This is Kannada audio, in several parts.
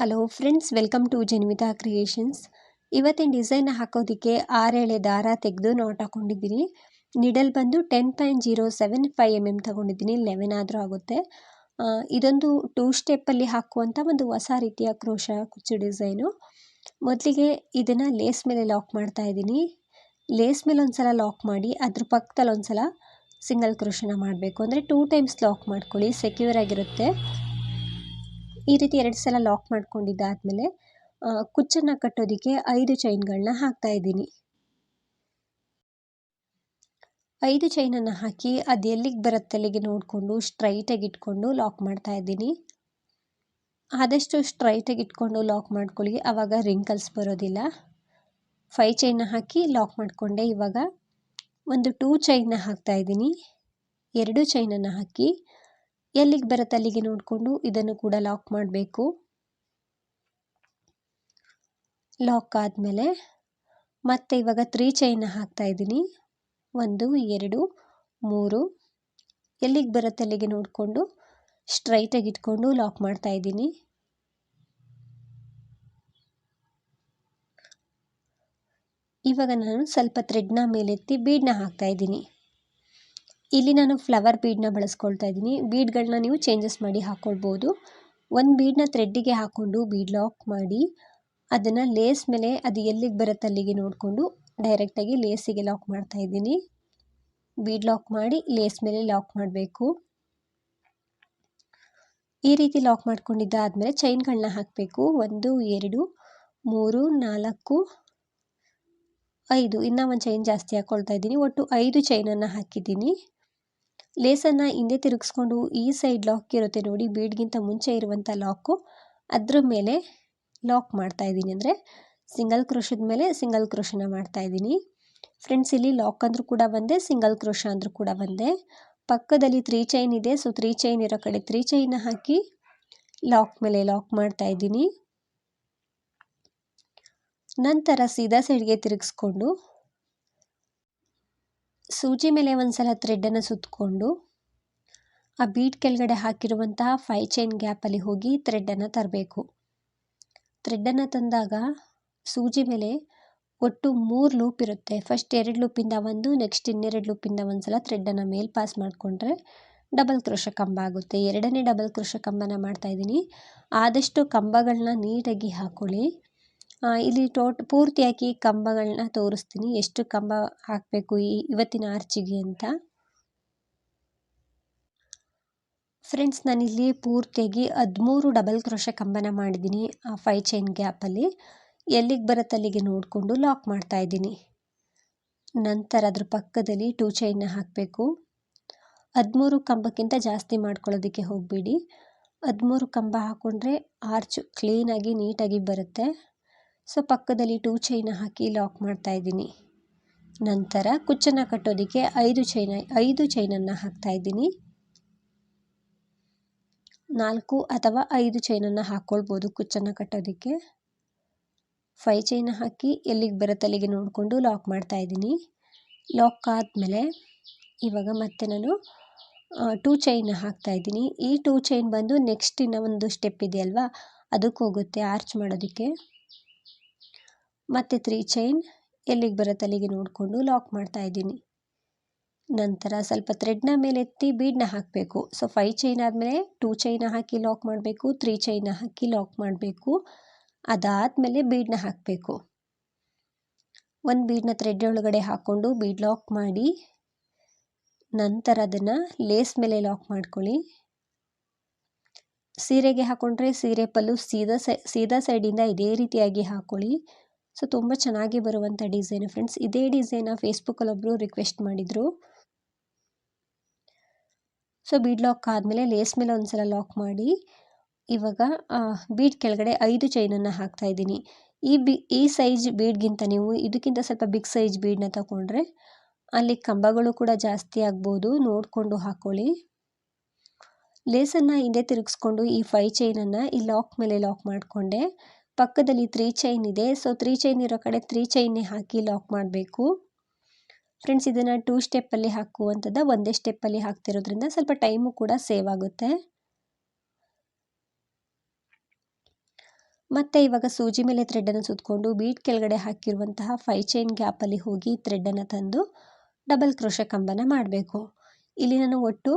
Hello friends welcome to Janvita creations ಇವತ್ತಿನ ಡಿಸೈನ್ ಹಾಕೋದಕ್ಕೆ ಆರೇಳೆ ದಾರ ತೆಗೆದು ನಾಟ್ ಹಾಕೊಂಡಿದ್ದೀನಿ. ನಿಡಲ್ ಬಂದು ten point zero seven five M M ತೊಗೊಂಡಿದ್ದೀನಿ. ಲೆವೆನ್ ಆದರೂ ಆಗುತ್ತೆ. ಇದೊಂದು ಟೂ ಸ್ಟೆಪ್ಪಲ್ಲಿ ಹಾಕುವಂಥ ಒಂದು ಹೊಸ ರೀತಿಯ ಕ್ರೋಶ ಕುಚ್ಚು ಡಿಸೈನು ಮೊದಲಿಗೆ ಇದನ್ನು ಲೇಸ್ ಮೇಲೆ ಲಾಕ್ ಮಾಡ್ತಾ ಇದ್ದೀನಿ. ಲೇಸ್ ಮೇಲೆ ಒಂದು ಸಲ ಲಾಕ್ ಮಾಡಿ, ಅದ್ರ ಪಕ್ಕದಲ್ಲಿ ಒಂದು ಸಲ ಸಿಂಗಲ್ ಕ್ರೋಶನ ಮಾಡಬೇಕು. ಅಂದರೆ ಟೂ ಟೈಮ್ಸ್ ಲಾಕ್ ಮಾಡ್ಕೊಳ್ಳಿ ಸೆಕ್ಯೂರ್ ಆಗಿರುತ್ತೆ. ಈ ರೀತಿ ಎರಡು ಸಲ ಲಾಕ್ ಮಾಡ್ಕೊಂಡಿದ್ದಾದಮೇಲೆ ಕುಚ್ಚನ್ನು ಕಟ್ಟೋದಕ್ಕೆ ಐದು ಚೈನ್ಗಳನ್ನ ಹಾಕ್ತಾ ಇದ್ದೀನಿ. ಐದು ಚೈನನ್ನು ಹಾಕಿ ಅದು ಎಲ್ಲಿಗೆ ಬರುತ್ತೆ ಅಲ್ಲಿಗೆ ನೋಡಿಕೊಂಡು ಸ್ಟ್ರೈಟಾಗಿ ಇಟ್ಕೊಂಡು ಲಾಕ್ ಮಾಡ್ತಾ ಇದ್ದೀನಿ. ಆದಷ್ಟು ಸ್ಟ್ರೈಟಾಗಿ ಇಟ್ಕೊಂಡು ಲಾಕ್ ಮಾಡ್ಕೊಳ್ಳಿ ಆವಾಗ ರಿಂಕಲ್ಸ್ ಬರೋದಿಲ್ಲ. ಫೈ ಚೈನ್ನ ಹಾಕಿ ಲಾಕ್ ಮಾಡಿಕೊಂಡೆ, ಇವಾಗ ಒಂದು ಟೂ ಚೈನ್ನ ಹಾಕ್ತಾ ಇದ್ದೀನಿ. ಎರಡು ಚೈನನ್ನು ಹಾಕಿ ಎಲ್ಲಿಗೆ ಬರುತ್ತೆ ಅಲ್ಲಿಗೆ ನೋಡಿಕೊಂಡು ಇದನ್ನು ಕೂಡ ಲಾಕ್ ಮಾಡಬೇಕು. ಲಾಕ್ ಆದಮೇಲೆ ಮತ್ತೆ ಇವಾಗ ತ್ರೀ ಚೈನ್ ಹಾಕ್ತಾ ಇದ್ದೀನಿ. ಒಂದು, ಎರಡು, ಮೂರು. ಎಲ್ಲಿಗೆ ಬರುತ್ತೆ ಅಲ್ಲಿಗೆ ನೋಡಿಕೊಂಡು ಸ್ಟ್ರೈಟಾಗಿ ಇಟ್ಕೊಂಡು ಲಾಕ್ ಮಾಡ್ತಾ ಇದ್ದೀನಿ. ಇವಾಗ ನಾನು ಸ್ವಲ್ಪ ಥ್ರೆಡ್ನ ಮೇಲೆತ್ತಿ ಬೀಡನ್ನ ಹಾಕ್ತಾ ಇದ್ದೀನಿ. ಇಲ್ಲಿ ನಾನು ಫ್ಲವರ್ ಬೀಡ್ನ ಬಳಸ್ಕೊಳ್ತಾ ಇದ್ದೀನಿ. ಬೀಡ್ಗಳನ್ನ ನೀವು ಚೇಂಜಸ್ ಮಾಡಿ ಹಾಕ್ಕೊಳ್ಬೋದು ಒಂದು ಬೀಡ್ನ ಥ್ರೆಡ್ಡಿಗೆ ಹಾಕ್ಕೊಂಡು ಬೀಡ್ ಲಾಕ್ ಮಾಡಿ, ಅದನ್ನು ಲೇಸ್ ಮೇಲೆ ಅದು ಎಲ್ಲಿಗೆ ಬರುತ್ತೆ ಅಲ್ಲಿಗೆ ನೋಡಿಕೊಂಡು ಡೈರೆಕ್ಟಾಗಿ ಲೇಸಿಗೆ ಲಾಕ್ ಮಾಡ್ತಾ ಇದ್ದೀನಿ. ಬೀಡ್ ಲಾಕ್ ಮಾಡಿ ಲೇಸ್ ಮೇಲೆ ಲಾಕ್ ಮಾಡಬೇಕು. ಈ ರೀತಿ ಲಾಕ್ ಮಾಡ್ಕೊಂಡಿದ್ದಾದಮೇಲೆ ಚೈನ್ಗಳನ್ನ ಹಾಕಬೇಕು. ಒಂದು, ಎರಡು, ಮೂರು, ನಾಲ್ಕು, ಐದು. ಇನ್ನೂ ಒಂದು ಚೈನ್ ಜಾಸ್ತಿ ಹಾಕ್ಕೊಳ್ತಾ ಇದ್ದೀನಿ. ಒಟ್ಟು ಐದು ಚೈನನ್ನು ಹಾಕಿದ್ದೀನಿ. ಲೇಸನ್ನು ಹಿಂದೆ ತಿರುಗಿಸ್ಕೊಂಡು ಈ ಸೈಡ್ ಲಾಕ್ ಇರುತ್ತೆ ನೋಡಿ, ಬೀಡ್ಗಿಂತ ಮುಂಚೆ ಇರುವಂಥ ಲಾಕು. ಅದ್ರ ಮೇಲೆ ಲಾಕ್ ಮಾಡ್ತಾ ಇದ್ದೀನಿ ಅಂದರೆ ಸಿಂಗಲ್ ಕ್ರೋಶದ ಮೇಲೆ ಸಿಂಗಲ್ ಕ್ರೋಶನ ಮಾಡ್ತಾ ಇದ್ದೀನಿ. ಫ್ರೆಂಡ್ಸ್, ಇಲ್ಲಿ ಲಾಕ್ ಅಂದರೂ ಕೂಡ ಬಂದೆ, ಸಿಂಗಲ್ ಕ್ರೋಶ ಅಂದರೂ ಕೂಡ ಬಂದೆ. ಪಕ್ಕದಲ್ಲಿ ತ್ರೀ ಚೈನ್ ಇದೆ, ಸೊ ತ್ರೀ ಚೈನ್ ಇರೋ ಕಡೆ ತ್ರೀ ಚೈನ್ನ ಹಾಕಿ ಲಾಕ್ ಮೇಲೆ ಲಾಕ್ ಮಾಡ್ತಾ ಇದ್ದೀನಿ. ನಂತರ ಸೀದಾ ಸೈಡ್ಗೆ ತಿರುಗಿಸ್ಕೊಂಡು ಸೂಜಿ ಮೇಲೆ ಒಂದು ಸಲ ಥ್ರೆಡ್ಡನ್ನು ಸುತ್ತಕೊಂಡು ಆ ಬೀಟ್ ಕೆಳಗಡೆ ಹಾಕಿರುವಂತಹ ಫೈ ಚೈನ್ ಗ್ಯಾಪಲ್ಲಿ ಹೋಗಿ ಥ್ರೆಡ್ಡನ್ನು ತರಬೇಕು. ಥ್ರೆಡ್ಡನ್ನು ತಂದಾಗ ಸೂಜಿ ಮೇಲೆ ಒಟ್ಟು ಮೂರು ಲೂಪ್ ಇರುತ್ತೆ. ಫಸ್ಟ್ ಎರಡು ಲೂಪಿಂದ ಒಂದು ನೆಕ್ಸ್ಟ್ ಇನ್ನೆರಡು ಲೂಪಿಂದ ಒಂದು ಸಲ ಥ್ರೆಡ್ಡನ್ನು ಮೇಲ್ ಪಾಸ್ ಮಾಡಿಕೊಂಡ್ರೆ ಡಬಲ್ ಕೃಷ ಕಂಬ ಆಗುತ್ತೆ. ಎರಡನೇ ಡಬಲ್ ಕೃಷ ಕಂಬನ ಮಾಡ್ತಾಯಿದ್ದೀನಿ ಆದಷ್ಟು ಕಂಬಗಳನ್ನ ನೀಟಾಗಿ ಹಾಕ್ಕೊಳ್ಳಿ ಇಲ್ಲಿ ಟೋಟ್, ಪೂರ್ತಿಯಾಗಿ ಕಂಬಗಳನ್ನ ತೋರಿಸ್ತೀನಿ. ಎಷ್ಟು ಕಂಬ ಹಾಕಬೇಕು ಈ ಇವತ್ತಿನ ಆರ್ಚಿಗೆ ಅಂತ. ಫ್ರೆಂಡ್ಸ್ ನಾನಿಲ್ಲಿ ಪೂರ್ತಿಯಾಗಿ ಹದಿಮೂರು ಡಬಲ್ ಕ್ರೋಶ ಕಂಬನ ಮಾಡಿದ್ದೀನಿ ಆ ಫೈ ಚೈನ್ ಗ್ಯಾಪಲ್ಲಿ ಎಲ್ಲಿಗೆ ಬರುತ್ತೆ ಅಲ್ಲಿಗೆ ನೋಡಿಕೊಂಡು ಲಾಕ್ ಮಾಡ್ತಾ ಇದ್ದೀನಿ. ನಂತರ ಅದ್ರ ಪಕ್ಕದಲ್ಲಿ ಟೂ ಚೈನ್ನ ಹಾಕಬೇಕು. ಹದಿಮೂರು ಕಂಬಕ್ಕಿಂತ ಜಾಸ್ತಿ ಮಾಡ್ಕೊಳ್ಳೋದಕ್ಕೆ ಹೋಗಬೇಡಿ. ಹದಿಮೂರು ಕಂಬ ಹಾಕ್ಕೊಂಡ್ರೆ ಆರ್ಚು ಕ್ಲೀನಾಗಿ ನೀಟಾಗಿ ಬರುತ್ತೆ. ಸೊ ಪಕ್ಕದಲ್ಲಿ ಟೂ ಚೈನ ಹಾಕಿ ಲಾಕ್ ಮಾಡ್ತಾ ಇದ್ದೀನಿ. ನಂತರ ಕುಚ್ಚನ್ನು ಕಟ್ಟೋದಕ್ಕೆ ಐದು ಚೈನ ಐದು ಚೈನನ್ನು ಹಾಕ್ತಾ ಇದ್ದೀನಿ. ನಾಲ್ಕು ಅಥವಾ ಐದು ಚೈನನ್ನು ಹಾಕ್ಕೊಳ್ಬೋದು ಕುಚ್ಚನ್ನು ಕಟ್ಟೋದಕ್ಕೆ. ಫೈ ಚೈನ ಹಾಕಿ ಎಲ್ಲಿಗೆ ಬರುತ್ತೆ ಅಲ್ಲಿಗೆ ನೋಡಿಕೊಂಡು ಲಾಕ್ ಮಾಡ್ತಾ ಇದ್ದೀನಿ. ಲಾಕ್ ಆದಮೇಲೆ ಇವಾಗ ಮತ್ತೆ ನಾನು ಟೂ ಚೈನ್ ಹಾಕ್ತಾ ಇದ್ದೀನಿ. ಈ ಟೂ ಚೈನ್ ಬಂದು ನೆಕ್ಸ್ಟ್ ಒಂದು ಸ್ಟೆಪ್ ಇದೆಯಲ್ವಾ ಅದಕ್ಕೆ ಹೋಗುತ್ತೆ ಆರ್ಚ್ ಮಾಡೋದಕ್ಕೆ. ಮತ್ತು ತ್ರೀ ಚೈನ್ ಎಲ್ಲಿಗೆ ಬರುತ್ತೆ ಅಲ್ಲಿಗೆ ನೋಡಿಕೊಂಡು ಲಾಕ್ ಮಾಡ್ತಾ ಇದ್ದೀನಿ. ನಂತರ ಸ್ವಲ್ಪ ಥ್ರೆಡ್ನ ಮೇಲೆ ಎತ್ತಿ ಬೀಡನ್ನ ಹಾಕಬೇಕು. ಸೊ ಫೈ ಚೈನ್ ಆದಮೇಲೆ ಟೂ ಚೈನ ಹಾಕಿ ಲಾಕ್ ಮಾಡಬೇಕು ತ್ರೀ ಚೈನ ಹಾಕಿ ಲಾಕ್ ಮಾಡಬೇಕು. ಅದಾದಮೇಲೆ ಬೀಡನ್ನ ಹಾಕಬೇಕು. ಒಂದು ಬೀಡನ್ನ ಥ್ರೆಡ್ ಒಳಗಡೆ ಹಾಕ್ಕೊಂಡು ಬೀಡ್ ಲಾಕ್ ಮಾಡಿ, ನಂತರ ಅದನ್ನು ಲೇಸ್ ಮೇಲೆ ಲಾಕ್ ಮಾಡ್ಕೊಳ್ಳಿ. ಸೀರೆಗೆ ಹಾಕ್ಕೊಂಡ್ರೆ ಸೀರೆ ಪಲ್ಲು ಸೀದಾ ಸೈ, ಸೀದಾ ಸೈಡಿಂದ ಇದೇ ರೀತಿಯಾಗಿ ಹಾಕ್ಕೊಳ್ಳಿ ಸೊ ತುಂಬ ಚೆನ್ನಾಗಿ ಬರುವಂಥ ಡಿಸೈನ್ ಫ್ರೆಂಡ್ಸ್ ಇದೇ ಡಿಸೈನ ಫೇಸ್ಬುಕ್ಕಲ್ಲಿ ಒಬ್ಬರು ರಿಕ್ವೆಸ್ಟ್ ಮಾಡಿದರು. ಸೊ ಬೀಡ್ ಲಾಕ್ ಆದಮೇಲೆ ಲೇಸ್ ಮೇಲೆ ಒಂದು ಸಲ ಲಾಕ್ ಮಾಡಿ. ಇವಾಗ ಬೀಡ್ ಕೆಳಗಡೆ ಐದು ಚೈನನ್ನು ಹಾಕ್ತಾ ಇದ್ದೀನಿ. ಈ ಬಿ, ಈ ಸೈಜ್ ಬೀಡ್ಗಿಂತ ನೀವು ಇದಕ್ಕಿಂತ ಸ್ವಲ್ಪ ಬಿಗ್ ಸೈಜ್ ಬೀಡನ್ನ ತಗೊಂಡ್ರೆ ಅಲ್ಲಿ ಕಂಬಗಳು ಕೂಡ ಜಾಸ್ತಿ ಆಗ್ಬೋದು. ನೋಡಿಕೊಂಡು ಹಾಕ್ಕೊಳ್ಳಿ ಲೇಸನ್ನು ಹಿಂದೆ ತಿರುಗಿಸ್ಕೊಂಡು ಈ ಫೈ ಚೈನನ್ನು ಈ ಲಾಕ್ ಮೇಲೆ ಲಾಕ್ ಮಾಡಿಕೊಂಡೆ. ಪಕ್ಕದಲ್ಲಿ ತ್ರೀ ಚೈನ್ ಇದೆ. ಸೊ ತ್ರೀ ಚೈನ್ ಇರೋ ಕಡೆ ತ್ರೀ ಚೈನ್ನೇ ಹಾಕಿ ಲಾಕ್ ಮಾಡಬೇಕು. ಫ್ರೆಂಡ್ಸ್ ಇದನ್ನು ಟೂ ಸ್ಟೆಪ್ಪಲ್ಲಿ ಹಾಕುವಂಥದ್ದು ಒಂದೇ ಸ್ಟೆಪ್ಪಲ್ಲಿ ಹಾಕ್ತಿರೋದ್ರಿಂದ ಸ್ವಲ್ಪ ಟೈಮು ಕೂಡ ಸೇವ್ ಆಗುತ್ತೆ. ಮತ್ತು ಇವಾಗ ಸೂಜಿ ಮೇಲೆ ಥ್ರೆಡ್ಡನ್ನು ಸುತ್ತಕೊಂಡು ಬೀಟ್ ಕೆಳಗಡೆ ಹಾಕಿರುವಂತಹ ಫೈ ಚೈನ್ ಗ್ಯಾಪಲ್ಲಿ ಹೋಗಿ ಥ್ರೆಡನ್ನು ತಂದು ಡಬಲ್ ಕ್ರೋಶ ಕಂಬನ ಮಾಡಬೇಕು. ಇಲ್ಲಿ ನಾನು ಒಟ್ಟು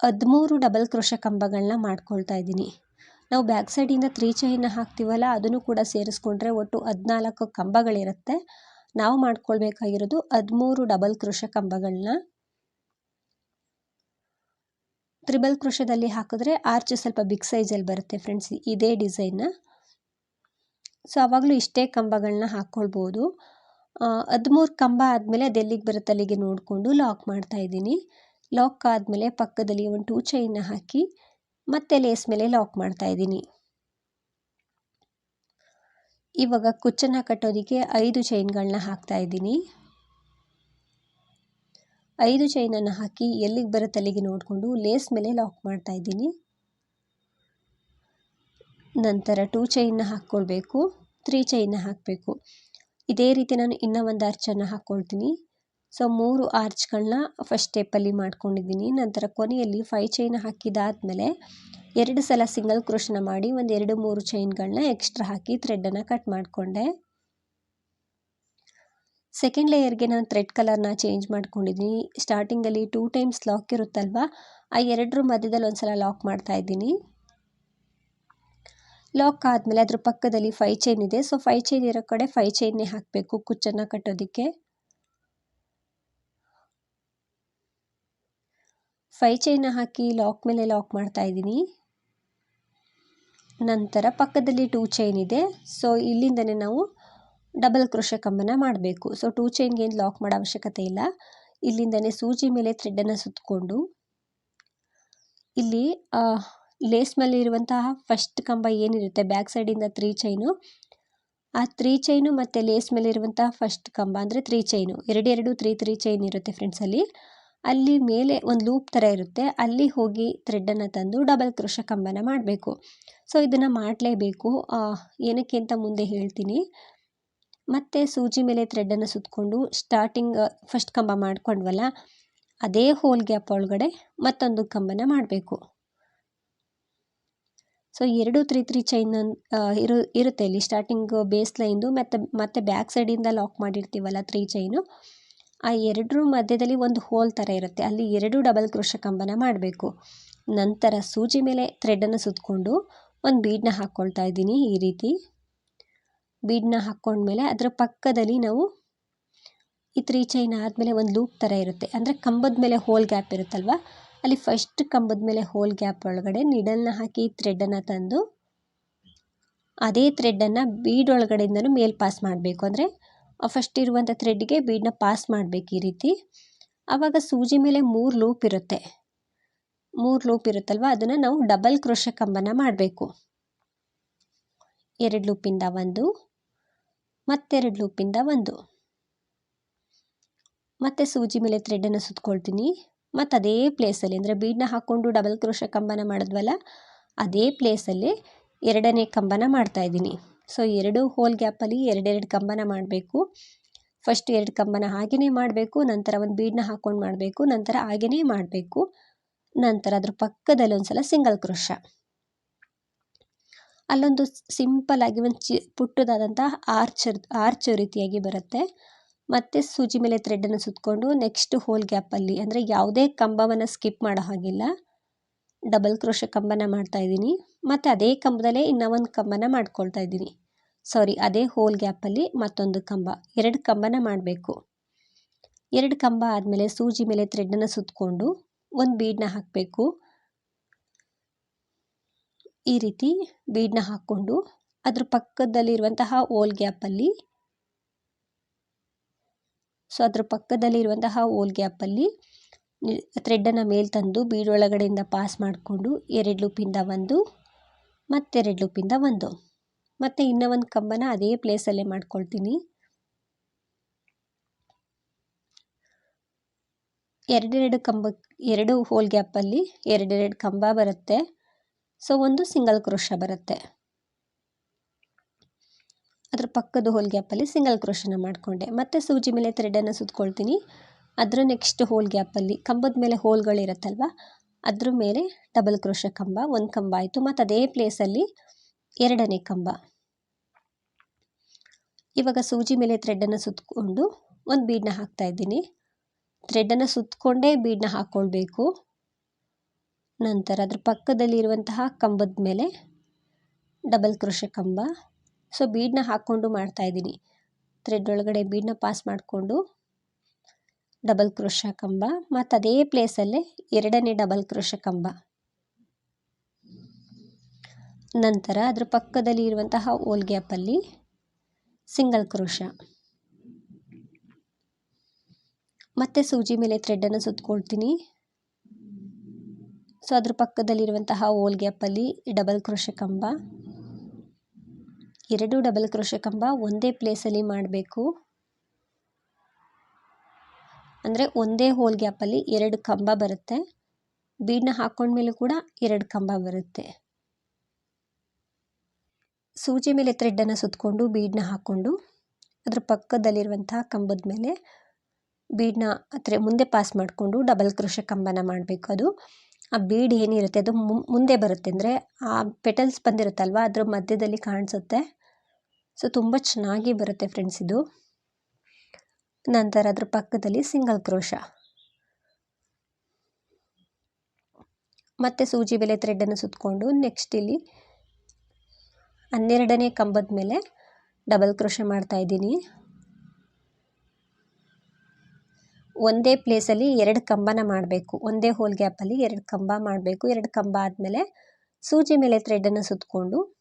ಹದಿಮೂರು ಡಬಲ್ ಕ್ರೋಶ ಕಂಬಗಳನ್ನ ಮಾಡ್ಕೊಳ್ತಾ ಇದ್ದೀನಿ. ನಾವು ಬ್ಯಾಕ್ ಸೈಡಿಂದ ತ್ರೀ ಚೈನ್ನ ಹಾಕ್ತೀವಲ್ಲ, ಅದನ್ನು ಕೂಡ ಸೇರಿಸ್ಕೊಂಡ್ರೆ ಒಟ್ಟು ಹದಿನಾಲ್ಕು ಕಂಬಗಳಿರುತ್ತೆ. ನಾವು ಮಾಡ್ಕೊಳ್ಬೇಕಾಗಿರೋದು ಹದಿಮೂರು ಡಬಲ್ ಕೃಷ ಕಂಬಗಳನ್ನ ತ್ರಿಬಲ್ ಕೃಷದಲ್ಲಿ ಹಾಕಿದ್ರೆ ಆರ್ಚ್ ಸ್ವಲ್ಪ ಬಿಗ್ ಸೈಜಲ್ಲಿ ಬರುತ್ತೆ ಫ್ರೆಂಡ್ಸ್, ಇದೇ ಡಿಸೈನ್ನ. ಸೊ, ಆವಾಗಲೂ ಇಷ್ಟೇ ಕಂಬಗಳನ್ನ ಹಾಕ್ಕೊಳ್ಬೋದು. ಹದಿಮೂರು ಕಂಬ ಆದಮೇಲೆ ಅದೆಲ್ಲಿಗೆ ಬರುತ್ತೆ ಅಲ್ಲಿಗೆ ನೋಡಿಕೊಂಡು ಲಾಕ್ ಮಾಡ್ತಾ ಇದ್ದೀನಿ. ಲಾಕ್ ಆದಮೇಲೆ ಪಕ್ಕದಲ್ಲಿ ಒಂದು ಟೂ ಚೈನ್ನ ಹಾಕಿ ಮತ್ತೆ ಲೇಸ್ ಮೇಲೆ ಲಾಕ್ ಮಾಡ್ತಾ ಇದ್ದೀನಿ. ಇವಾಗ ಕುಚ್ಚನ್ನು ಕಟ್ಟೋದಕ್ಕೆ ಐದು ಚೈನ್ಗಳನ್ನ ಹಾಕ್ತಾ ಇದ್ದೀನಿ. ಐದು ಚೈನನ್ನು ಹಾಕಿ ಎಲ್ಲಿಗೆ ಬರುತ್ತೆ ಅಲ್ಲಿಗೆ ನೋಡಿಕೊಂಡು ಲೇಸ್ ಮೇಲೆ ಲಾಕ್ ಮಾಡ್ತಾ ಇದ್ದೀನಿ. ನಂತರ ಟೂ ಚೈನ್ನ ಹಾಕ್ಕೊಳ್ಬೇಕು, ತ್ರೀ ಚೈನ್ನ ಹಾಕಬೇಕು. ಇದೇ ರೀತಿ ನಾನು ಇನ್ನೂ ಒಂದು ಅರ್ಚನ್ನು ಹಾಕ್ಕೊಳ್ತೀನಿ. ಸೊ ಮೂರು ಆರ್ಚ್ಗಳನ್ನ ಫಸ್ಟ್ ಸ್ಟೆಪ್ಪಲ್ಲಿ ಮಾಡ್ಕೊಂಡಿದ್ದೀನಿ. ನಂತರ ಕೊನೆಯಲ್ಲಿ ಫೈ ಚೈನ್ ಹಾಕಿದಾದಮೇಲೆ ಎರಡು ಸಲ ಸಿಂಗಲ್ ಕ್ರೋಶನ ಮಾಡಿ ಒಂದು ಎರಡು ಮೂರು ಚೈನ್ಗಳನ್ನ ಎಕ್ಸ್ಟ್ರಾ ಹಾಕಿ ಥ್ರೆಡ್ಡನ್ನು ಕಟ್ ಮಾಡಿಕೊಂಡೆ. ಸೆಕೆಂಡ್ ಲೇಯರ್ಗೆ ನಾನು ಥ್ರೆಡ್ ಕಲರ್ನ ಚೇಂಜ್ ಮಾಡ್ಕೊಂಡಿದ್ದೀನಿ. ಸ್ಟಾರ್ಟಿಂಗಲ್ಲಿ ಟೂ ಟೈಮ್ಸ್ ಲಾಕ್ ಇರುತ್ತಲ್ವ, ಆ ಎರಡರ ಮಧ್ಯದಲ್ಲಿ ಒಂದು ಸಲ ಲಾಕ್ ಮಾಡ್ತಾ ಇದ್ದೀನಿ. ಲಾಕ್ ಆದಮೇಲೆ ಅದ್ರ ಪಕ್ಕದಲ್ಲಿ ಫೈ ಚೈನ್ ಇದೆ. ಸೊ ಫೈ ಚೈನ್ ಇರೋ ಕಡೆ ಫೈ ಚೈನ್ನೇ ಹಾಕಬೇಕು ಕುಚ್ಚನ್ನು ಕಟ್ಟೋದಕ್ಕೆ. ಫೈ ಚೈನ ಹಾಕಿ ಲಾಕ್ ಮೇಲೆ ಲಾಕ್ ಮಾಡ್ತಾ ಇದ್ದೀನಿ. ನಂತರ ಪಕ್ಕದಲ್ಲಿ ಟೂ ಚೈನ್ ಇದೆ. ಸೊ ಇಲ್ಲಿಂದನೇ ನಾವು ಡಬಲ್ ಕ್ರೋಶ ಕಂಬನ ಮಾಡಬೇಕು. ಸೊ ಟೂ ಚೈನ್ಗೆ ಏನು ಲಾಕ್ ಮಾಡೋ ಅವಶ್ಯಕತೆ ಇಲ್ಲ. ಇಲ್ಲಿಂದನೇ ಸೂಜಿ ಮೇಲೆ ಥ್ರೆಡ್ಡನ್ನು ಸುತ್ತಕೊಂಡು ಇಲ್ಲಿ ಲೇಸ್ ಮೇಲೆ ಇರುವಂತಹ ಫಸ್ಟ್ ಕಂಬ ಏನಿರುತ್ತೆ ಬ್ಯಾಕ್ ಸೈಡಿಂದ ತ್ರೀ ಚೈನು ಆ ತ್ರೀ ಚೈನು ಮತ್ತು ಲೇಸ್ ಮೇಲೆ ಇರುವಂತಹ ಫಸ್ಟ್ ಕಂಬ ಅಂದರೆ ತ್ರೀ ಚೈನು ಎರಡೆರಡು ತ್ರೀ ತ್ರೀ ಚೈನ್ ಇರುತ್ತೆ ಫ್ರೆಂಡ್ಸ್ ಅಲ್ಲಿ ಮೇಲೆ ಒಂದು ಲೂಪ್ ಥರ ಇರುತ್ತೆ. ಅಲ್ಲಿ ಹೋಗಿ ಥ್ರೆಡ್ಡನ್ನು ತಂದು ಡಬಲ್ ಕ್ರೋಶ ಕಂಬನ ಮಾಡಬೇಕು. ಸೊ ಇದನ್ನು ಮಾಡಲೇಬೇಕು. ಏನಕ್ಕೆ ಅಂತ ಮುಂದೆ ಹೇಳ್ತೀನಿ. ಮತ್ತು ಸೂಜಿ ಮೇಲೆ ಥ್ರೆಡ್ಡನ್ನು ಸುತ್ತಕೊಂಡು ಸ್ಟಾರ್ಟಿಂಗ್ ಫಸ್ಟ್ ಕಂಬ ಮಾಡ್ಕೊಂಡ್ವಲ್ಲ, ಅದೇ ಹೋಲ್ ಗ್ಯಾಪ್ ಒಳಗಡೆ ಮತ್ತೊಂದು ಕಂಬನ ಮಾಡಬೇಕು. ಸೊ ಎರಡು ತ್ರೀ ತ್ರೀ ಚೈನ್ ಇರು, ಇರುತ್ತೆ ಇಲ್ಲಿ ಸ್ಟಾರ್ಟಿಂಗ್ ಬೇಸ್ ಲೈನ್ದು ಮತ್ತು, ಮತ್ತೆ ಬ್ಯಾಕ್ ಸೈಡಿಂದ ಲಾಕ್ ಮಾಡಿರ್ತೀವಲ್ಲ ತ್ರೀ ಚೈನು ಆ ಎರಡರ ಮಧ್ಯದಲ್ಲಿ ಒಂದು ಹೋಲ್ ಥರ ಇರುತ್ತೆ. ಅಲ್ಲಿ ಎರಡು ಡಬಲ್ ಕ್ರೋಶ ಕಂಬನ ಮಾಡಬೇಕು. ನಂತರ ಸೂಜಿ ಮೇಲೆ ಥ್ರೆಡನ್ನು ಸುತ್ತಕೊಂಡು ಒಂದು ಬೀಡನ್ನ ಹಾಕ್ಕೊಳ್ತಾ ಇದ್ದೀನಿ ಈ ರೀತಿ. ಬೀಡನ್ನ ಹಾಕ್ಕೊಂಡ್ಮೇಲೆ ಅದರ ಪಕ್ಕದಲ್ಲಿ ನಾವು ಈ ತ್ರೀ ಚೈನ್ ಆದಮೇಲೆ ಒಂದು ಲೂಪ್ ಥರ ಇರುತ್ತೆ. ಅಂದರೆ ಕಂಬದ ಮೇಲೆ ಹೋಲ್ ಗ್ಯಾಪ್ ಇರುತ್ತಲ್ವ? ಅಲ್ಲಿ ಫಸ್ಟ್ ಕಂಬದ ಮೇಲೆ ಹೋಲ್ ಗ್ಯಾಪ್ ಒಳಗಡೆ ನಿಡಲ್ನ ಹಾಕಿ ಥ್ರೆಡನ್ನು ತಂದು, ಅದೇ ಥ್ರೆಡ್ಡನ್ನು ಬೀಡ್ ಒಳಗಡೆಯಿಂದನೂ ಮೇಲ್ ಪಾಸ್ ಮಾಡಬೇಕು. ಅಂದರೆ ಫಸ್ಟ್ ಇರುವಂಥ ಥ್ರೆಡ್ಗೆ ಬೀಡನ್ನ ಪಾಸ್ ಮಾಡಬೇಕು ಈ ರೀತಿ. ಆವಾಗ ಸೂಜಿ ಮೇಲೆ ಮೂರು ಲೂಪ್ ಇರುತ್ತೆ. ಮೂರು ಲೂಪ್ ಇರುತ್ತಲ್ವ? ಅದನ್ನು ನಾವು ಡಬಲ್ ಕ್ರೋಶ ಕಂಬನ ಮಾಡಬೇಕು. ಎರಡು ಲೂಪಿಂದ ಒಂದು, ಮತ್ತೆರಡು ಲೂಪಿಂದ ಒಂದು. ಮತ್ತೆ ಸೂಜಿ ಮೇಲೆ ಥ್ರೆಡನ್ನು ಸುತ್ಕೊಳ್ತೀನಿ. ಮತ್ತು ಅದೇ ಪ್ಲೇಸಲ್ಲಿ ಅಂದರೆ ಬೀಡನ್ನ ಹಾಕ್ಕೊಂಡು ಡಬಲ್ ಕ್ರೋಶ ಕಂಬನ ಮಾಡಿದ್ವಲ್ಲ, ಅದೇ ಪ್ಲೇಸಲ್ಲಿ ಎರಡನೇ ಕಂಬನ ಮಾಡ್ತಾಯಿದ್ದೀನಿ ಸೊ, ಎರಡು ಹೋಲ್ ಗ್ಯಾಪಲ್ಲಿ ಎರಡೆರಡು ಕಂಬನ ಮಾಡಬೇಕು. ಫಸ್ಟ್ ಎರಡು ಕಂಬನ ಹಾಗೆಯೇ ಮಾಡಬೇಕು, ನಂತರ ಒಂದು ಬೀಡನ್ನ ಹಾಕ್ಕೊಂಡು ಮಾಡಬೇಕು, ನಂತರ ಹಾಗೆಯೇ ಮಾಡಬೇಕು. ನಂತರ ಅದ್ರ ಪಕ್ಕದಲ್ಲಿ ಒಂದು ಸಲ ಸಿಂಗಲ್ ಕ್ರೋಶ. ಅಲ್ಲೊಂದು ಸಿಂಪಲ್ ಆಗಿ ಒಂದು ಚಿ, ಪುಟ್ಟದಾದಂತಹ ಆರ್ಚರ್ ಆರ್ಚ್ ರೀತಿಯಾಗಿ ಬರುತ್ತೆ. ಮತ್ತು ಸೂಜಿ ಮೇಲೆ ಥ್ರೆಡನ್ನು ಸುತ್ತಕೊಂಡು ನೆಕ್ಸ್ಟ್ ಹೋಲ್ ಗ್ಯಾಪಲ್ಲಿ ಅಂದರೆ ಯಾವುದೇ ಕಂಬವನ್ನು ಸ್ಕಿಪ್ ಮಾಡೋ ಹಾಗಿಲ್ಲ. ಡಬಲ್ ಕ್ರೋಶ ಕಂಬನ ಮಾಡ್ತಾ ಇದ್ದೀನಿ. ಮತ್ತು ಅದೇ ಕಂಬದಲ್ಲೇ ಇನ್ನೂ ಒಂದು ಕಂಬನ ಮಾಡ್ಕೊಳ್ತಾ ಇದ್ದೀನಿ. ಸಾರಿ ಅದೇ ಹೋಲ್ ಗ್ಯಾಪಲ್ಲಿ ಮತ್ತೊಂದು ಕಂಬ. ಎರಡು ಕಂಬನ ಮಾಡಬೇಕು. ಎರಡು ಕಂಬ ಆದಮೇಲೆ ಸೂಜಿ ಮೇಲೆ ಥ್ರೆಡ್ಡನ್ನು ಸುತ್ತಕೊಂಡು ಒಂದು ಬೀಡನ್ನ ಹಾಕಬೇಕು. ಈ ರೀತಿ ಬೀಡನ್ನ ಹಾಕ್ಕೊಂಡು ಅದ್ರ ಪಕ್ಕದಲ್ಲಿರುವಂತಹ ಓಲ್ ಗ್ಯಾಪಲ್ಲಿ ಸೊ ಅದ್ರ ಪಕ್ಕದಲ್ಲಿರುವಂತಹ ಓಲ್ ಗ್ಯಾಪಲ್ಲಿ ಥ್ರೆಡ್ಡನ್ನು ಮೇಲೆ ತಂದು ಬೀಡೊಳಗಡೆಯಿಂದ ಪಾಸ್ ಮಾಡಿಕೊಂಡು ಎರಡು ಲೂಪಿಂದ ಒಂದು ಮತ್ತೆರಡು ಲೂಪಿಂದ ಒಂದು. ಮತ್ತು ಇನ್ನೂ ಒಂದು ಕಂಬನ ಅದೇ ಪ್ಲೇಸಲ್ಲೇ ಮಾಡ್ಕೊಳ್ತೀನಿ. ಎರಡೆರಡು ಕಂಬ, ಎರಡು ಹೋಲ್ ಗ್ಯಾಪಲ್ಲಿ ಎರಡೆರಡು ಕಂಬ ಬರುತ್ತೆ. ಸೊ, ಒಂದು ಸಿಂಗಲ್ ಕ್ರೋಶ ಬರುತ್ತೆ. ಅದ್ರ ಪಕ್ಕದ ಹೋಲ್ ಗ್ಯಾಪಲ್ಲಿ ಸಿಂಗಲ್ ಕ್ರೋಶನ ಮಾಡಿಕೊಂಡೆ. ಮತ್ತು ಸೂಜಿ ಮೇಲೆ ಥ್ರೆಡನ್ನು ಸುತ್ಕೊಳ್ತೀನಿ. ಅದರ ನೆಕ್ಸ್ಟ್ ಹೋಲ್ ಗ್ಯಾಪಲ್ಲಿ ಕಂಬದ ಮೇಲೆ ಹೋಲ್ಗಳಿರುತ್ತಲ್ವ ಅದ್ರ ಮೇಲೆ ಡಬಲ್ ಕ್ರೋಶ ಕಂಬ, ಒಂದು ಕಂಬ ಆಯಿತು. ಮತ್ತು ಅದೇ ಪ್ಲೇಸಲ್ಲಿ ಎರಡನೇ ಕಂಬ. ಇವಾಗ ಸೂಜಿ ಮೇಲೆ ಥ್ರೆಡನ್ನು ಸುತ್ತಕೊಂಡು ಒಂದು ಬೀಡನ್ನ ಹಾಕ್ತಾ ಇದ್ದೀನಿ. ಥ್ರೆಡನ್ನು ಸುತ್ತಕೊಂಡೇ ಬೀಡನ್ನ ಹಾಕ್ಕೊಳ್ಬೇಕು ನಂತರ ಅದ್ರ ಪಕ್ಕದಲ್ಲಿ ಇರುವಂತಹ ಕಂಬದ ಮೇಲೆ ಡಬಲ್ ಕ್ರೋಶ ಕಂಬ. ಸೊ ಬೀಡನ್ನ ಹಾಕ್ಕೊಂಡು ಮಾಡ್ತಾಯಿದ್ದೀನಿ ಥ್ರೆಡ್ ಒಳಗಡೆ ಬೀಡನ್ನ ಪಾಸ್ ಮಾಡಿಕೊಂಡು ಡಬಲ್ ಕ್ರೋಶ ಕಂಬ, ಮತ್ತು ಅದೇ ಪ್ಲೇಸಲ್ಲೇ ಎರಡನೇ ಡಬಲ್ ಕ್ರೋಶ ಕಂಬ. ನಂತರ ಅದರ ಪಕ್ಕದಲ್ಲಿ ಇರುವಂತಹ ಓಲ್ ಗ್ಯಾಪಲ್ಲಿ ಸಿಂಗಲ್ ಕ್ರೋಶ ಮತ್ತೆ ಸೂಜಿ ಮೇಲೆ ಥ್ರೆಡನ್ನು ಸುತ್ಕೊಳ್ತೀನಿ. ಸೊ ಅದ್ರ ಪಕ್ಕದಲ್ಲಿರುವಂತಹ ಓಲ್ ಗ್ಯಾಪಲ್ಲಿ ಡಬಲ್ ಕ್ರೋಶ ಕಂಬ. ಎರಡು ಡಬಲ್ ಕ್ರೋಶ ಕಂಬ ಒಂದೇ ಪ್ಲೇಸಲ್ಲಿ ಮಾಡಬೇಕು. ಅಂದರೆ ಒಂದೇ ಹೋಲ್ ಗ್ಯಾಪಲ್ಲಿ ಎರಡು ಕಂಬ ಬರುತ್ತೆ. ಬೀಡನ್ನ ಹಾಕೊಂಡ್ಮೇಲೂ ಕೂಡ ಎರಡು ಕಂಬ ಬರುತ್ತೆ. ಸೂಜಿ ಮೇಲೆ ಥ್ರೆಡ್ಡನ್ನು ಸುತ್ತಕೊಂಡು ಬೀಡನ್ನ ಹಾಕ್ಕೊಂಡು ಅದ್ರ ಪಕ್ಕದಲ್ಲಿರುವಂತಹ ಕಂಬದ ಮೇಲೆ ಬೀಡನ್ನ ಅಂದರೆ ಮುಂದೆ ಪಾಸ್ ಮಾಡಿಕೊಂಡು ಡಬಲ್ ಕ್ರೋಶ ಕಂಬನ ಮಾಡಬೇಕು ಅದು. ಆ ಬೀಡ್ ಏನಿರುತ್ತೆ, ಅದು ಮುಂದೆ ಬರುತ್ತೆ ಅಂದರೆ ಆ ಪೆಟಲ್ಸ್ ಬಂದಿರುತ್ತಲ್ವ, ಅದ್ರ ಮಧ್ಯದಲ್ಲಿ ಕಾಣಿಸುತ್ತೆ. ಸೊ ತುಂಬ ಚೆನ್ನಾಗಿ ಬರುತ್ತೆ ಫ್ರೆಂಡ್ಸ್ ಇದು. ನಂತರ ಅದ್ರ ಪಕ್ಕದಲ್ಲಿ ಸಿಂಗಲ್ ಕ್ರೋಶ. ಮತ್ತು ಸೂಜಿ ಬೆಲೆ ಥ್ರೆಡನ್ನು ಸುತ್ತಕೊಂಡು ನೆಕ್ಸ್ಟ್ ಇಲ್ಲಿ ಹನ್ನೆರಡನೇ ಕಂಬದ ಮೇಲೆ ಡಬಲ್ ಕ್ರೋಶ ಮಾಡ್ತಾ ಇದ್ದೀನಿ. ಒಂದೇ ಪ್ಲೇಸಲ್ಲಿ ಎರಡು ಕಂಬನ ಮಾಡಬೇಕು. ಒಂದೇ ಹೋಲ್ ಗ್ಯಾಪಲ್ಲಿ ಎರಡು ಕಂಬ ಮಾಡಬೇಕು. ಎರಡು ಕಂಬ ಆದಮೇಲೆ ಸೂಜಿ ಮೇಲೆ ಥ್ರೆಡ್ಡನ್ನು ಸುತ್ತಕೊಂಡು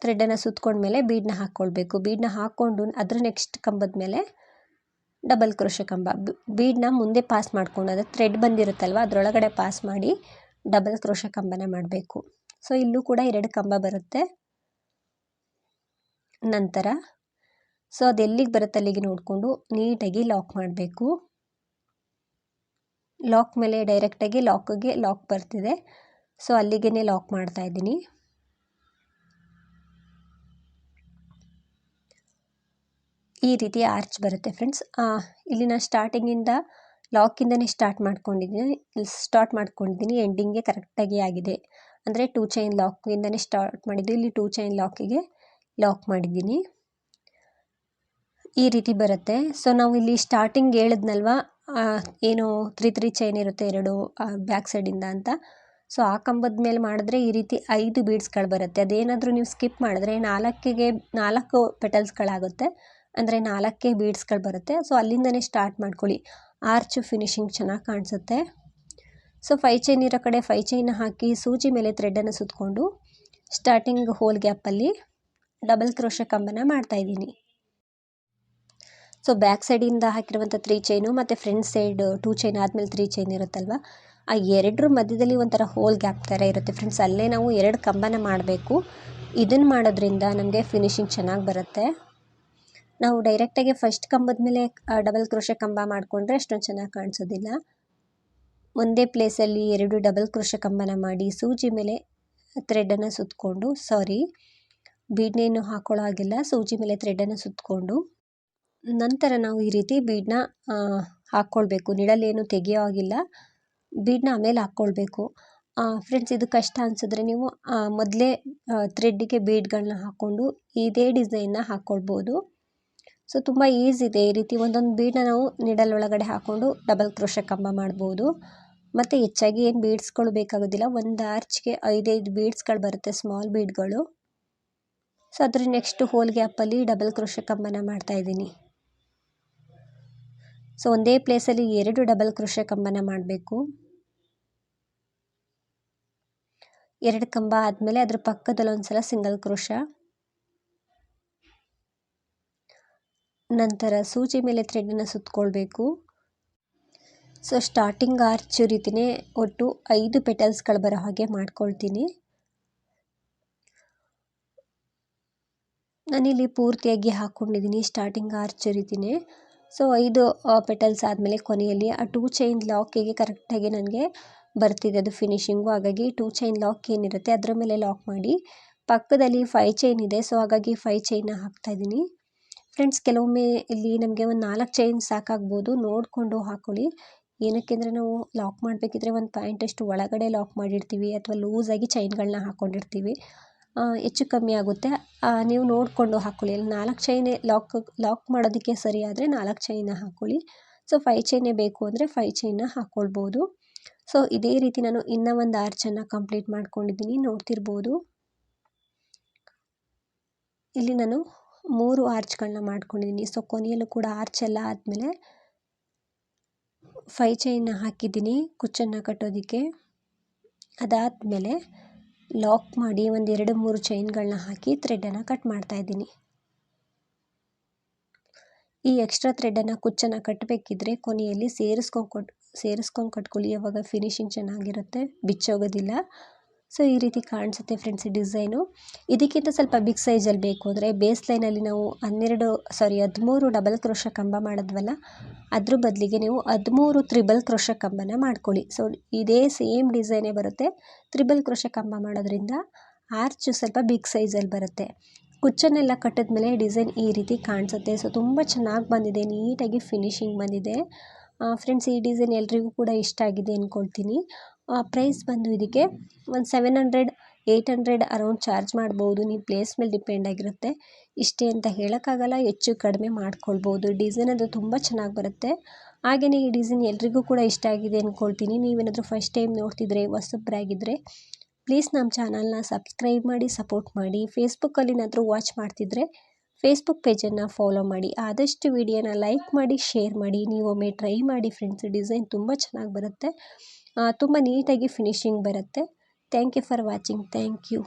ಥ್ರೆಡನ್ನು ಸುತ್ಕೊಂಡ್ಮೇಲೆ ಬೀಡನ್ನ ಹಾಕ್ಕೊಳ್ಬೇಕು. ಬೀಡನ್ನ ಹಾಕ್ಕೊಂಡು ಅದ್ರ ನೆಕ್ಸ್ಟ್ ಕಂಬದ ಮೇಲೆ ಡಬಲ್ ಕ್ರೋಶ ಕಂಬ. ಬೀಡನ್ನ ಮುಂದೆ ಪಾಸ್ ಮಾಡ್ಕೊಂಡು ಅದು ಥ್ರೆಡ್ ಬಂದಿರುತ್ತಲ್ವ, ಅದರೊಳಗಡೆ ಪಾಸ್ ಮಾಡಿ ಡಬಲ್ ಕ್ರೋಶ ಕಂಬನ ಮಾಡಬೇಕು. ಸೊ, ಇಲ್ಲೂ ಕೂಡ ಎರಡು ಕಂಬ ಬರುತ್ತೆ. ನಂತರ, ಸೊ, ಅದು ಎಲ್ಲಿಗೆ ಬರುತ್ತೆ ಅಲ್ಲಿಗೆ ನೋಡಿಕೊಂಡು ನೀಟಾಗಿ ಲಾಕ್ ಮಾಡಬೇಕು. ಲಾಕ್ ಮೇಲೆ ಡೈರೆಕ್ಟಾಗಿ ಲಾಕಿಗೆ ಲಾಕ್ ಬರ್ತಿದೆ. ಸೊ ಅಲ್ಲಿಗೆ ಲಾಕ್ ಮಾಡ್ತಾ ಇದ್ದೀನಿ. ಈ ರೀತಿ ಆರ್ಚ್ ಬರುತ್ತೆ ಫ್ರೆಂಡ್ಸ್. ಇಲ್ಲಿ ನಾನು ಸ್ಟಾರ್ಟಿಂಗಿಂದ ಲಾಕಿಂದನೇ ಸ್ಟಾರ್ಟ್ ಮಾಡ್ಕೊಂಡಿದ್ದೀನಿ. ಸ್ಟಾರ್ಟ್ ಮಾಡ್ಕೊಂಡಿದ್ದೀನಿ. ಎಂಡಿಂಗ್ಗೆ ಕರೆಕ್ಟಾಗಿ ಆಗಿದೆ. ಅಂದರೆ ಟೂ ಚೈನ್ ಲಾಕಿಂದನೇ ಸ್ಟಾರ್ಟ್ ಮಾಡಿದ್ದು. ಇಲ್ಲಿ ಟೂ ಚೈನ್ ಲಾಕಿಗೆ ಲಾಕ್ ಮಾಡಿದ್ದೀನಿ. ಈ ರೀತಿ ಬರುತ್ತೆ. ಸೊ ನಾವು ಇಲ್ಲಿ ಸ್ಟಾರ್ಟಿಂಗ್ ಹೇಳಿದ್ನಲ್ವ? ಏನು ತ್ರೀ ತ್ರೀ ಚೈನ್ ಇರುತ್ತೆ ಎರಡು ಬ್ಯಾಕ್ ಸೈಡಿಂದ ಅಂತ. ಸೊ ಆ ಕಂಬದ ಮೇಲೆ ಮಾಡಿದ್ರೆ ಈ ರೀತಿ ಐದು ಬೀಡ್ಸ್ಗಳು ಬರುತ್ತೆ. ಅದೇನಾದರೂ ನೀವು ಸ್ಕಿಪ್ ಮಾಡಿದ್ರೆ ನಾಲ್ಕಿಗೆ ನಾಲ್ಕು ಪೆಟಲ್ಸ್ಗಳಾಗುತ್ತೆ ಅಂದರೆ ನಾಲ್ಕೇ ಬೀಡ್ಸ್ಗಳು ಬರುತ್ತೆ. ಸೊ ಅಲ್ಲಿಂದನೇ ಸ್ಟಾರ್ಟ್ ಮಾಡ್ಕೊಳ್ಳಿ. ಆರ್ಚು ಫಿನಿಶಿಂಗ್ ಚೆನ್ನಾಗಿ ಕಾಣಿಸುತ್ತೆ. ಸೊ ಫೈ ಚೈನ್ ಇರೋ ಕಡೆ ಫೈ ಚೈನ್ ಹಾಕಿ, ಸೂಜಿ ಮೇಲೆ ಥ್ರೆಡನ್ನು ಸುತ್ತಕೊಂಡು ಸ್ಟಾರ್ಟಿಂಗ್ ಹೋಲ್ ಗ್ಯಾಪಲ್ಲಿ ಡಬಲ್ ಕ್ರೋಶ ಕಂಬನ ಮಾಡ್ತಾಯಿದ್ದೀನಿ ಸೊ ಬ್ಯಾಕ್ ಸೈಡಿಂದ ಹಾಕಿರುವಂಥ ತ್ರೀ ಚೈನು ಮತ್ತು ಫ್ರಂಟ್ ಸೈಡ್ ಟೂ ಚೈನ್ ಆದಮೇಲೆ ತ್ರೀ ಚೈನ್ ಇರುತ್ತಲ್ವ? ಆ ಎರಡರ ಮಧ್ಯದಲ್ಲಿ ಒಂಥರ ಹೋಲ್ ಗ್ಯಾಪ್ ಥರ ಇರುತ್ತೆ ಫ್ರೆಂಡ್ಸ್ ಅಲ್ಲೇ ನಾವು ಎರಡು ಕಂಬನ ಮಾಡಬೇಕು. ಇದನ್ನು ಮಾಡೋದ್ರಿಂದ ನಮಗೆ ಫಿನಿಶಿಂಗ್ ಚೆನ್ನಾಗಿ ಬರುತ್ತೆ. ನಾವು ಡೈರೆಕ್ಟಾಗಿ ಫಸ್ಟ್ ಕಂಬದ ಮೇಲೆ ಡಬಲ್ ಕ್ರೋಶ ಕಂಬ ಮಾಡಿಕೊಂಡ್ರೆ ಅಷ್ಟೊಂದು ಚೆನ್ನಾಗಿ ಕಾಣಿಸೋದಿಲ್ಲ. ಒಂದೇ ಪ್ಲೇಸಲ್ಲಿ ಎರಡು ಡಬಲ್ ಕ್ರೋಶ ಕಂಬನ ಮಾಡಿ ಸೂಜಿ ಮೇಲೆ ಥ್ರೆಡನ್ನು ಸುತ್ತಕೊಂಡು ಸಾರಿ ಬೀಡ್ನೇನು ಹಾಕೊಳ್ಳೋ ಹಾಗಿಲ್ಲ, ಸೂಜಿ ಮೇಲೆ ಥ್ರೆಡನ್ನು ಸುತ್ತಕೊಂಡು ನಂತರ ನಾವು ಈ ರೀತಿ ಬೀಡನ್ನ ಹಾಕ್ಕೊಳ್ಬೇಕು. ನಿಡಲೇನು ತೆಗೆಯೋ ಆಗಿಲ್ಲ ಬೀಡನ್ನ ಆಮೇಲೆ ಹಾಕ್ಕೊಳ್ಬೇಕು. ಫ್ರೆಂಡ್ಸ್ ಇದು ಕಷ್ಟ ಅನಿಸಿದ್ರೆ ನೀವು ಮೊದಲೇ ಥ್ರೆಡ್ಡಿಗೆ ಬೀಡ್ಗಳನ್ನ ಹಾಕ್ಕೊಂಡು ಇದೇ ಡಿಸೈನ್ನ ಹಾಕ್ಕೊಳ್ಬೋದು. ಸೊ ತುಂಬ ಈಸಿ ಇದೆ. ಈ ರೀತಿ ಒಂದೊಂದು ಬೀಡನ್ನ ನಾವು ನಿಡಲ್ ಒಳಗಡೆ ಹಾಕ್ಕೊಂಡು ಡಬಲ್ ಕ್ರೋಶ ಕಂಬ ಮಾಡ್ಬೋದು. ಮತ್ತು ಹೆಚ್ಚಾಗಿ ಏನು ಬೀಡ್ಸ್ಗಳು ಬೇಕಾಗೋದಿಲ್ಲ. ಒಂದು ಆರ್ಚ್ಗೆ ಐದೈದು ಬೀಡ್ಸ್ಗಳು ಬರುತ್ತೆ ಸ್ಮಾಲ್ ಬೀಡ್ಗಳು ಸೊ ಅದ್ರ ನೆಕ್ಸ್ಟ್ ಹೋಲ್ ಗ್ಯಾಪಲ್ಲಿ ಡಬಲ್ ಕ್ರೋಶ ಕಂಬನ ಮಾಡ್ತಾಯಿದ್ದೀನಿ ಸೊ ಒಂದೇ ಪ್ಲೇಸಲ್ಲಿ ಎರಡು ಡಬಲ್ ಕ್ರೋಶ ಕಂಬನ ಮಾಡಬೇಕು. ಎರಡು ಕಂಬ ಆದಮೇಲೆ ಅದ್ರ ಪಕ್ಕದಲ್ಲಿ ಒಂದು ಸಲ ಸಿಂಗಲ್ ಕ್ರೋಶ ನಂತರ ಸೂಜಿ ಮೇಲೆ ಥ್ರೆಡ್ಡನ್ನು ಸುತ್ತಕೊಳ್ಬೇಕು ಸೊ ಸ್ಟಾರ್ಟಿಂಗ್ ಆರ್ಚ್ ರೀತಿಯೇ ಒಟ್ಟು ಐದು ಪೆಟಲ್ಸ್ಗಳು ಬರೋ ಹಾಗೆ ಮಾಡ್ಕೊಳ್ತೀನಿ. ನಾನಿಲ್ಲಿ ಪೂರ್ತಿಯಾಗಿ ಹಾಕ್ಕೊಂಡಿದ್ದೀನಿ ಸ್ಟಾರ್ಟಿಂಗ್ ಆರ್ಚ್ ರೀತಿಯೇ ಸೊ ಐದು ಪೆಟಲ್ಸ್ ಆದಮೇಲೆ ಕೊನೆಯಲ್ಲಿ ಆ ಟೂ ಚೈನ್ ಲಾಕಿಗೆ ಕರೆಕ್ಟಾಗಿ ನನಗೆ ಬರ್ತಿದೆ ಅದು ಫಿನಿಶಿಂಗು ಹಾಗಾಗಿ ಟೂ ಚೈನ್ ಲಾಕ್ ಏನಿರುತ್ತೆ ಅದರ ಮೇಲೆ ಲಾಕ್ ಮಾಡಿ. ಪಕ್ಕದಲ್ಲಿ ಫೈ ಚೈನ್ ಇದೆ ಸೊ ಹಾಗಾಗಿ ಫೈ ಚೈನ್ನ ಹಾಕ್ತಾಯಿದ್ದೀನಿ ಫ್ರೆಂಡ್ಸ್, ಕೆಲವೊಮ್ಮೆ ಇಲ್ಲಿ ನಮಗೆ ಒಂದು ನಾಲ್ಕು ಚೈನ್ ಸಾಕಾಗ್ಬೋದು. ನೋಡಿಕೊಂಡು ಹಾಕ್ಕೊಳ್ಳಿ ಏನಕ್ಕೆ ಅಂದರೆ ನಾವು ಲಾಕ್ ಮಾಡಬೇಕಿದ್ರೆ ಒಂದು ಪಾಯಿಂಟಷ್ಟು ಒಳಗಡೆ ಲಾಕ್ ಮಾಡಿರ್ತೀವಿ ಅಥವಾ ಲೂಸಾಗಿ ಚೈನ್ಗಳನ್ನ ಹಾಕ್ಕೊಂಡಿರ್ತೀವಿ ಹೆಚ್ಚು ಕಮ್ಮಿ ಆಗುತ್ತೆ. ನೀವು ನೋಡಿಕೊಂಡು ಹಾಕ್ಕೊಳ್ಳಿ ಅಲ್ಲಿ ನಾಲ್ಕು ಚೈನೇ ಲಾಕ್ ಲಾಕ್ ಮಾಡೋದಕ್ಕೆ ಸರಿ ನಾಲ್ಕು ಚೈನ ಹಾಕ್ಕೊಳ್ಳಿ ಸೊ ಫೈ ಚೈನೇ ಬೇಕು ಅಂದರೆ ಫೈ ಚೈನ ಹಾಕ್ಕೊಳ್ಬೋದು ಸೊ ಇದೇ ರೀತಿ ನಾನು ಇನ್ನೂ ಒಂದು ಆರ್ಚನ್ನು ಕಂಪ್ಲೀಟ್ ಮಾಡ್ಕೊಂಡಿದ್ದೀನಿ. ನೋಡ್ತಿರ್ಬೋದು. ಇಲ್ಲಿ ನಾನು ಮೂರು ಆರ್ಚ್ಗಳನ್ನ ಮಾಡ್ಕೊಂಡಿದ್ದೀನಿ ಸೊ ಕೊನೆಯಲ್ಲೂ ಕೂಡ ಆರ್ಚ್ ಎಲ್ಲ ಆದಮೇಲೆ ಫೈ ಚೈನ್ನ ಹಾಕಿದ್ದೀನಿ ಕುಚ್ಚನ್ನು ಕಟ್ಟೋದಕ್ಕೆ. ಅದಾದಮೇಲೆ ಲಾಕ್ ಮಾಡಿ ಒಂದು ಎರಡು ಮೂರು ಚೈನ್ಗಳನ್ನ ಹಾಕಿ ಥ್ರೆಡನ್ನು ಕಟ್ ಮಾಡ್ತಾಯಿದ್ದೀನಿ ಈ ಎಕ್ಸ್ಟ್ರಾ ಥ್ರೆಡನ್ನು ಕುಚ್ಚನ್ನು ಕಟ್ಟಬೇಕಿದ್ರೆ ಕೊನೆಯಲ್ಲಿ ಸೇರಿಸ್ಕೊಂಡು ಕೊಟ್ಟು ಸೇರಿಸ್ಕೊಂಡು ಕಟ್ಕೊಳ್ಳಿ. ಅವಾಗ ಫಿನಿಶಿಂಗ್ ಚೆನ್ನಾಗಿರುತ್ತೆ, ಬಿಚ್ಚೋಗೋದಿಲ್ಲ. ಸೊ, ಈ ರೀತಿ ಕಾಣಿಸುತ್ತೆ ಫ್ರೆಂಡ್ಸ್ ಈ ಡಿಸೈನು. ಇದಕ್ಕಿಂತ ಸ್ವಲ್ಪ ಬಿಗ್ ಸೈಜಲ್ಲಿ ಬೇಕು ಅಂದರೆ ಬೇಸ್ ಲೈನಲ್ಲಿ ನಾವು ಹನ್ನೆರಡು, ಸಾರಿ ಹದಿಮೂರು ಡಬಲ್ ಕ್ರೋಶ ಕಂಬ ಮಾಡಿದ್ವಲ್ಲ, ಅದ್ರ ಬದಲಿಗೆ ನೀವು ಹದಿಮೂರು ತ್ರಿಬಲ್ ಕ್ರೋಶ ಕಂಬನ ಮಾಡ್ಕೊಳ್ಳಿ. ಸೊ, ಇದೇ ಸೇಮ್ ಡಿಸೈನೇ ಬರುತ್ತೆ. ತ್ರಿಬಲ್ ಕ್ರೋಶ ಕಂಬ ಮಾಡೋದ್ರಿಂದ ಆರ್ಚು ಸ್ವಲ್ಪ ಬಿಗ್ ಸೈಜಲ್ಲಿ ಬರುತ್ತೆ. ಕುಚ್ಚನ್ನೆಲ್ಲ ಕಟ್ಟಿದ್ಮೇಲೆ ಡಿಸೈನ್ ಈ ರೀತಿ ಕಾಣಿಸುತ್ತೆ. ಸೊ, ತುಂಬ ಚೆನ್ನಾಗಿ ಬಂದಿದೆ, ನೀಟಾಗಿ ಫಿನಿಶಿಂಗ್ ಬಂದಿದೆ. ಫ್ರೆಂಡ್ಸ್ ಈ ಡಿಸೈನ್ ಎಲ್ರಿಗೂ ಕೂಡ ಇಷ್ಟ ಆಗಿದೆ ಅಂದ್ಕೊಳ್ತೀನಿ ಪ್ರೈಸ್ ಬಂದು ಇದಕ್ಕೆ ಒಂದು seven hundred eight hundred around charge ಮಾಡ್ಬೋದು. ನೀವು ಪ್ಲೇಸ್ ಮೇಲೆ ಡಿಪೆಂಡ್ ಆಗಿರುತ್ತೆ. ಇಷ್ಟೇ ಅಂತ ಹೇಳೋಕ್ಕಾಗಲ್ಲ, ಹೆಚ್ಚು ಕಡಿಮೆ ಮಾಡ್ಕೊಳ್ಬೋದು. ಡಿಸೈನ್ ಅದು ತುಂಬ ಚೆನ್ನಾಗಿ ಬರುತ್ತೆ. ಹಾಗೆಯೇ ಈ ಡಿಸೈನ್ ಎಲ್ರಿಗೂ ಕೂಡ ಇಷ್ಟ ಆಗಿದೆ ಅಂದ್ಕೊಳ್ತೀನಿ ನೀವೇನಾದರೂ ಫಸ್ಟ್ ಟೈಮ್ ನೋಡ್ತಿದ್ರೆ ಹೊಸಬ್ರಾಗಿದ್ದರೆ ಪ್ಲೀಸ್ ನಮ್ಮ ಚಾನಲ್ನ ಸಬ್ಸ್ಕ್ರೈಬ್ ಮಾಡಿ ಸಪೋರ್ಟ್ ಮಾಡಿ. ಫೇಸ್ಬುಕ್ಕಲ್ಲಿ ಏನಾದರೂ ವಾಚ್ ಮಾಡ್ತಿದ್ರೆ ಫೇಸ್ಬುಕ್ ಪೇಜನ್ನು ಫಾಲೋ ಮಾಡಿ. ಆದಷ್ಟು ವಿಡಿಯೋನ ಲೈಕ್ ಮಾಡಿ ಶೇರ್ ಮಾಡಿ. ನೀವೊಮ್ಮೆ ಟ್ರೈ ಮಾಡಿ ಫ್ರೆಂಡ್ಸ್ ಡಿಸೈನ್ ತುಂಬ ಚೆನ್ನಾಗಿ ಬರುತ್ತೆ. ತುಂಬ ನೀಟಾಗಿ ಫಿನಿಶಿಂಗ್ ಬರುತ್ತೆ. Thank you for watching thank you